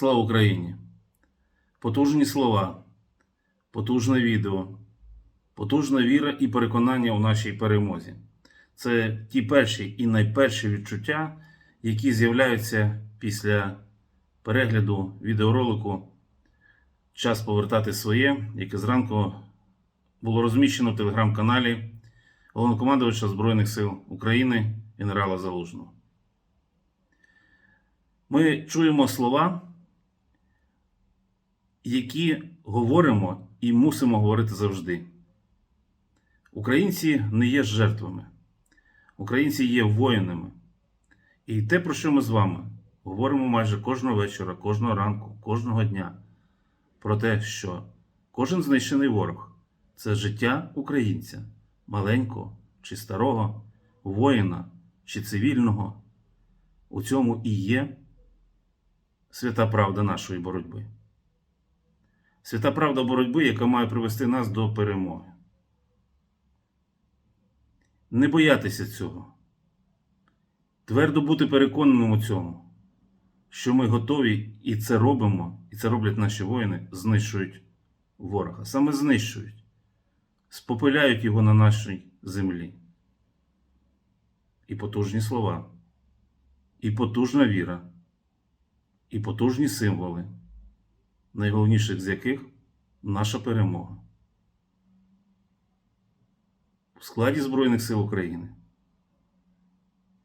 Слава Україні! Потужні слова, потужне відео, потужна віра і переконання у нашій перемозі. Це ті перші і найперші відчуття, які з'являються після перегляду відеоролику Час повертати своє, яке зранку було розміщено в телеграм-каналі головнокомандувача Збройних сил України генерала Залужного. Ми чуємо слова, які говоримо і мусимо говорити завжди. Українці не є жертвами, українці є воїнами. І те, про що ми з вами говоримо майже кожного вечора, кожного ранку, кожного дня, про те, що кожен знищений ворог це життя українця, маленького чи старого, воїна чи цивільного. У цьому і є свята правда нашої боротьби. Свята правда боротьби, яка має привести нас до перемоги. Не боятися цього. Твердо бути переконаним у цьому, що ми готові і це робимо, і це роблять наші воїни, знищують ворога. Саме знищують, спопиляють його на нашій землі. І потужні слова, і потужна віра, і потужні символи, найголовніших з яких наша перемога. У складі Збройних сил України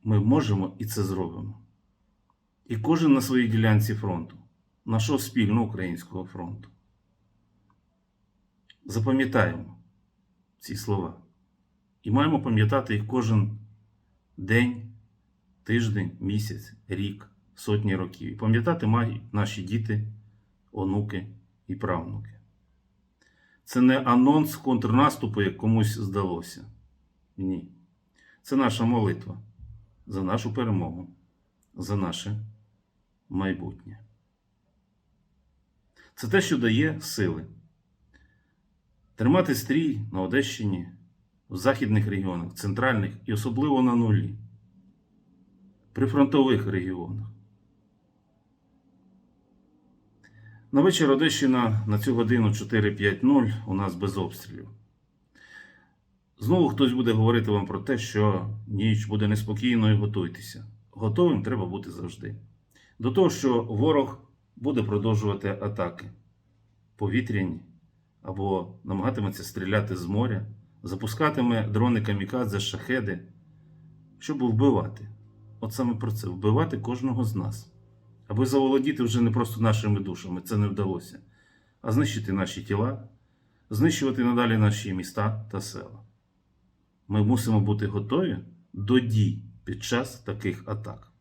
ми можемо і це зробимо. І кожен на своїй ділянці фронту, нашого спільного українського фронту. Запам'ятаємо ці слова. І маємо пам'ятати їх кожен день, тиждень, місяць, рік, сотні років. І пам'ятати мають наші діти, онуки і правнуки. Це не анонс контрнаступу, як комусь здалося. Ні. Це наша молитва за нашу перемогу, за наше майбутнє. Це те, що дає сили. Тримати стрій на Одещині, в західних регіонах, центральних і особливо на нулі, при фронтових регіонах. На вечір Одещина на цю годину 4.5.0 у нас без обстрілів. Знову хтось буде говорити вам про те, що ніч буде неспокійною, готуйтеся. Готовим треба бути завжди. До того, що ворог буде продовжувати атаки повітряні або намагатиметься стріляти з моря, запускатиме дрони камікадзе, шахеди, щоб вбивати. От саме про це вбивати кожного з нас. Аби заволодіти вже не просто нашими душами, це не вдалося, а знищити наші тіла, знищувати надалі наші міста та села. Ми мусимо бути готові до дій під час таких атак.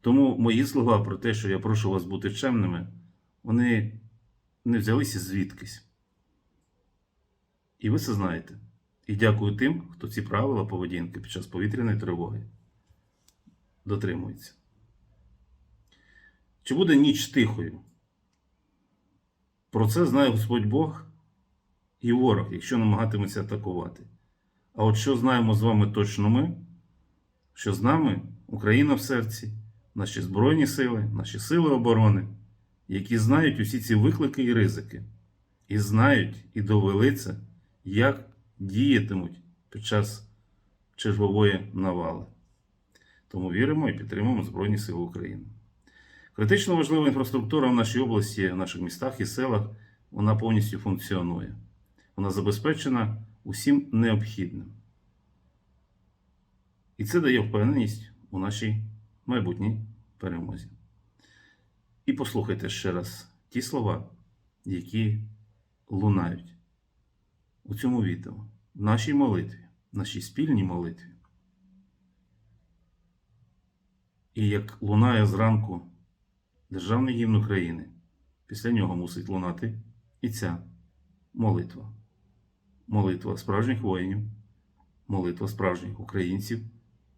Тому мої слова про те, що я прошу вас бути чемними, вони не взялися звідкись. І ви це знаєте. І дякую тим, хто ці правила поведінки під час повітряної тривоги дотримується. Чи буде ніч тихою? Про це знає Господь Бог і ворог, якщо намагатиметься атакувати. А от що знаємо з вами точно ми, що з нами Україна в серці, наші Збройні сили, наші сили оборони, які знають усі ці виклики і ризики, і знають і довели це, як діятимуть під час чергової навали. Тому віримо і підтримуємо Збройні Сили України. Критично важлива інфраструктура в нашій області, в наших містах і селах, вона повністю функціонує. Вона забезпечена усім необхідним. І це дає впевненість у нашій майбутній перемозі. І послухайте ще раз ті слова, які лунають у цьому відео, в нашій молитві, в нашій спільній молитві. І як лунає зранку Державний гімн України, після нього мусить лунати і ця молитва. Молитва справжніх воїнів, молитва справжніх українців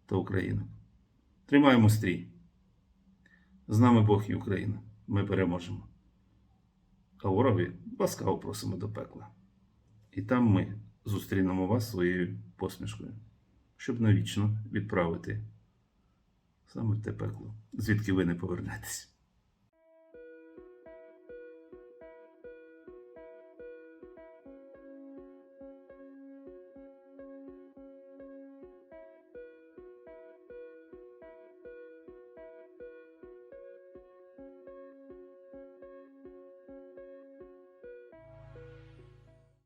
та українок. Тримаємо стрій. З нами Бог і Україна. Ми переможемо. А вороги ласкаво просимо до пекла. І там ми зустрінемо вас своєю посмішкою, щоб навічно відправити саме в те пекло, звідки ви не повернетесь.